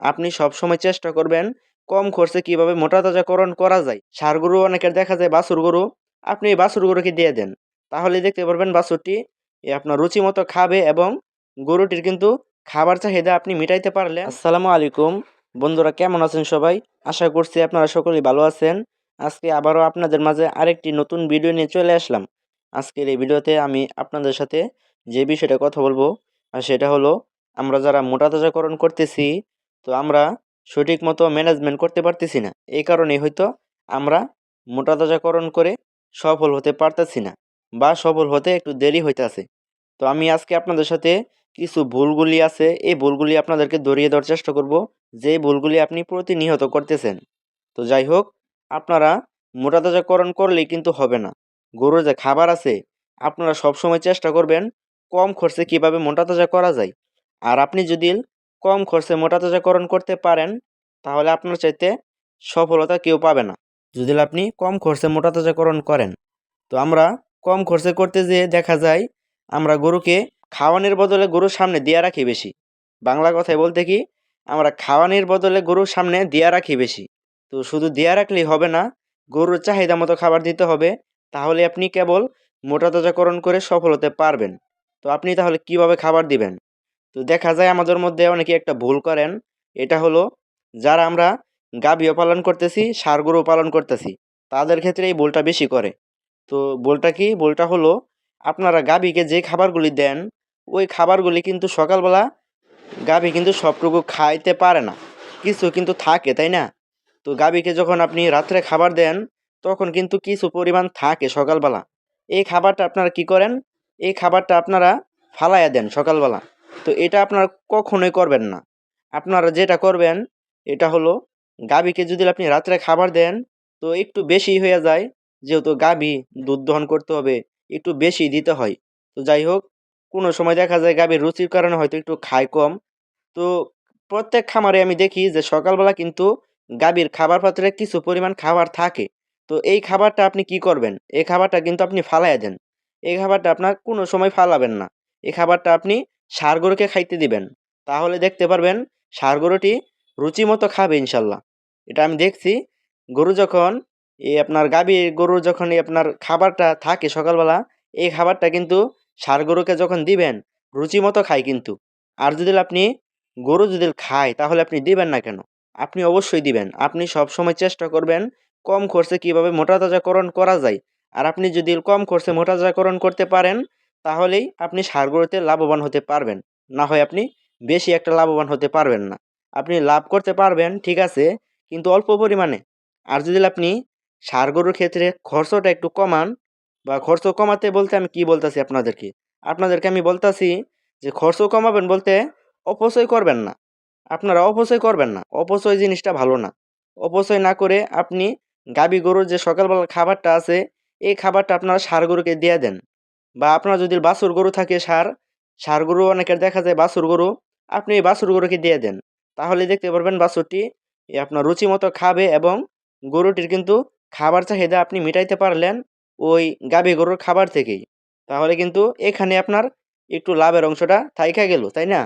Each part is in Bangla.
আপনি সবসময় চেষ্টা করবেন কম খরচে কীভাবে মোটা তাজাকরণ করা যায়। সার গরু অনেকের দেখা যায় বাছুর গরু। আপনি এই বাছুর গরুকে দিয়ে দেন। তাহলে দেখতে পারবেন বাছুরটি আপনার রুচি মতো খাবে এবং গরুটির কিন্তু খাবার চাহিদা আপনি মিটাইতে পারলে আসসালামু আলাইকুম। বন্ধুরা কেমন আছেন সবাই? আশা করছি আপনারা সকলেই ভালো আছেন। আজকে আবারও আপনাদের মাঝে আরেকটি নতুন ভিডিও নিয়ে চলে আসলাম। আজকের এই ভিডিওতে আমি আপনাদের সাথে যে বিষয়টা কথা বলব আর সেটা হলো আমরা যারা মোটা তাজাকরণ করতেছি তো আমরা সঠিক মতো ম্যানেজমেন্ট করতে পারতেছি না। এই কারণে হয়তো আমরা মোটা তাজাকরণ করে সফল হতে পারতেছি না বা সফল হতে একটু দেরি হইতেছে। তো আমি আজকে আপনাদের সাথে কিছু ভুলগুলি আছে, এই ভুলগুলি আপনাদেরকে ধরিয়ে দেওয়ার চেষ্টা করব যে ভুলগুলি আপনি প্রতিনিয়ত করতেছেন। তো যাই হোক, আপনারা মোটা তাজাকরণ করলেই কিন্তু হবে না। গরুর যে খাবার আছে, আপনারা সবসময় চেষ্টা করবেন কম খরচে কীভাবে মোটা তাজা করা যায়। আর আপনি যদি কম খরচে মোটা তাজাকরণ করতে পারেন, তাহলে আপনার চাইতে সফলতা কেউ পাবে না। যদি আপনি কম খরচে মোটা তাজাকরণ করেন, তো আমরা কম খরচে করতে যেয়ে দেখা যায়, আমরা গরুকে খাওয়ানোর বদলে গরুর সামনে দিয়ে রাখি বেশি। বাংলা কথায় বলতে কি, আমরা খাওয়ানোর বদলে গরুর সামনে দিয়ে রাখি বেশি। তো শুধু দেয়া রাখলেই হবে না, গরুর চাহিদা মতো খাবার দিতে হবে, তাহলে আপনি কেবল মোটা তাজাকরণ করে সফল হতে পারবেন। তো আপনি তাহলে কীভাবে খাবার দিবেন? তো দেখা যায় আমাদের মধ্যে অনেকে একটা ভুল করেন। এটা হলো যারা আমরা গাভীও পালন করতেছি গরু পালন করতেছি, তাদের ক্ষেত্রে এই ভুলটা বেশি করে। তো ভুলটা কি? ভুলটা হলো আপনারা গাভীকে যে খাবারগুলি দেন, ওই খাবারগুলি কিন্তু সকালবেলা গাভী কিন্তু সবটুকু খাইতে পারে না। কিছু কিন্তু থাকে, তাই না? তো গাভীকে যখন আপনি রাত্রে খাবার দেন, তখন কিন্তু কিছু পরিমাণ থাকে সকালবেলা। এই খাবারটা আপনারা কি করেন? এই খাবারটা আপনারা ফালাইয়া দেন সকালবেলা। তো এটা আপনারা কখনোই করবেন না। আপনারা যেটা করবেন, এটা হলো গাভীকে যদি আপনি রাত্রে খাবার দেন, তো একটু বেশি হয়ে যায়। যেহেতু গাভী দুধ দহন করতে হবে, একটু বেশি দিতে হয়। তো যাই হোক, কোনো সময় দেখা যায় গাভীর রুচির কারণে হয়তো একটু খায় কম। তো প্রত্যেক খামারে আমি দেখি যে সকালবেলা কিন্তু গাভীর খাবার পাত্রে কিছু পরিমাণ খাবার থাকে। তো এই খাবারটা আপনি কি করবেন? এই খাবারটা কিন্তু আপনি ফালাইয়া দেন। এই খাবারটা আপনার কোনো সময় ফালাবেন না। এই খাবারটা আপনি ষাঁড় গরুকে খাইতে দিবেন। তাহলে দেখতে পারবেন ষাঁড় গরুটি রুচি মতো খাবে ইনশাল্লাহ। এটা আমি দেখছি, গরু যখন এই আপনার গাভী গরু যখন আপনার খাবারটা থাকে সকালবেলা, এই খাবারটা কিন্তু ষাঁড় গরুকে যখন দিবেন, রুচি মতো খায় কিন্তু। আর যদি আপনি গরু যদি খায়, তাহলে আপনি দিবেন না কেন? আপনি অবশ্যই দিবেন। আপনি সব সময় চেষ্টা করবেন কম খরচে কীভাবে মোটা তাজাকরণ করা যায়। আর আপনি যদি কম খরচে মোটা তাজাকরণ করতে পারেন তাহলেই আপনি সার গরুতে লাভবান হতে পারবেন। না হয় আপনি বেশি একটা লাভবান হতে পারবেন না। আপনি লাভ করতে পারবেন, ঠিক আছে, কিন্তু অল্প পরিমাণে। আর যদি আপনি সার গরুর ক্ষেত্রে খরচটা একটু কমান বা খরচ কমাতে বলতে আমি কি বলতেছি আপনাদেরকে? আপনাদেরকে আমি বলতাছি যে খরচ কমাবেন বলতে অপচয় করবেন না। আপনারা অপচয় করবেন না। অপচয় জিনিসটা ভালো না। অপচয় না করে আপনি গাবি গরুর যে সকালবেলা খাবারটা আছে, এই খাবারটা আপনারা সার গরুকে দিয়ে দেন। বা আপনার যদি বাছুর গরু থাকে সার সার গরু অনেকের দেখা যায় বাছুর গরু, আপনি এই বাছুর গরুকে দিয়ে দেন। তাহলে দেখতে পারবেন বাছুরটি আপনার রুচি মতো খাবে এবং গরুটির কিন্তু খাবার চাহিদা আপনি মিটাইতে পারলেন ওই গাভী গরুর খাবার থেকেই। তাহলে কিন্তু এখানে আপনার একটু লাভের অংশটা থাইকা গেল, তাই না?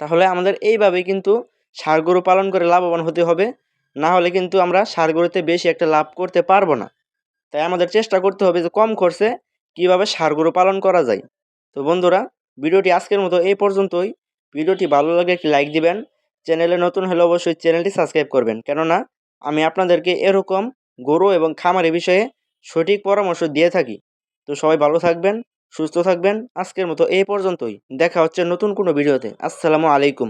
তাহলে আমাদের এইভাবেই কিন্তু সার গরু পালন করে লাভবান হতে হবে। না হলে কিন্তু আমরা সার গরুতে বেশি একটা লাভ করতে পারব না। তাই আমাদের চেষ্টা করতে হবে যে কম খরচে কীভাবে গরু পালন করা যায়। তো বন্ধুরা, ভিডিওটি আজকের মতো এই পর্যন্তই। ভিডিওটি ভালো লাগে একটি লাইক দিবেন। চ্যানেলে নতুন হলে অবশ্যই চ্যানেলটি সাবস্ক্রাইব করবেন। কেননা, আমি আপনাদেরকে এরকম গরু এবং খামারের বিষয়ে সঠিক পরামর্শ দিয়ে থাকি। তো সবাই ভালো থাকবেন, সুস্থ থাকবেন। আজকের মতো এই পর্যন্তই। দেখা হচ্ছে নতুন কোনো ভিডিওতে। আসসালামু আলাইকুম।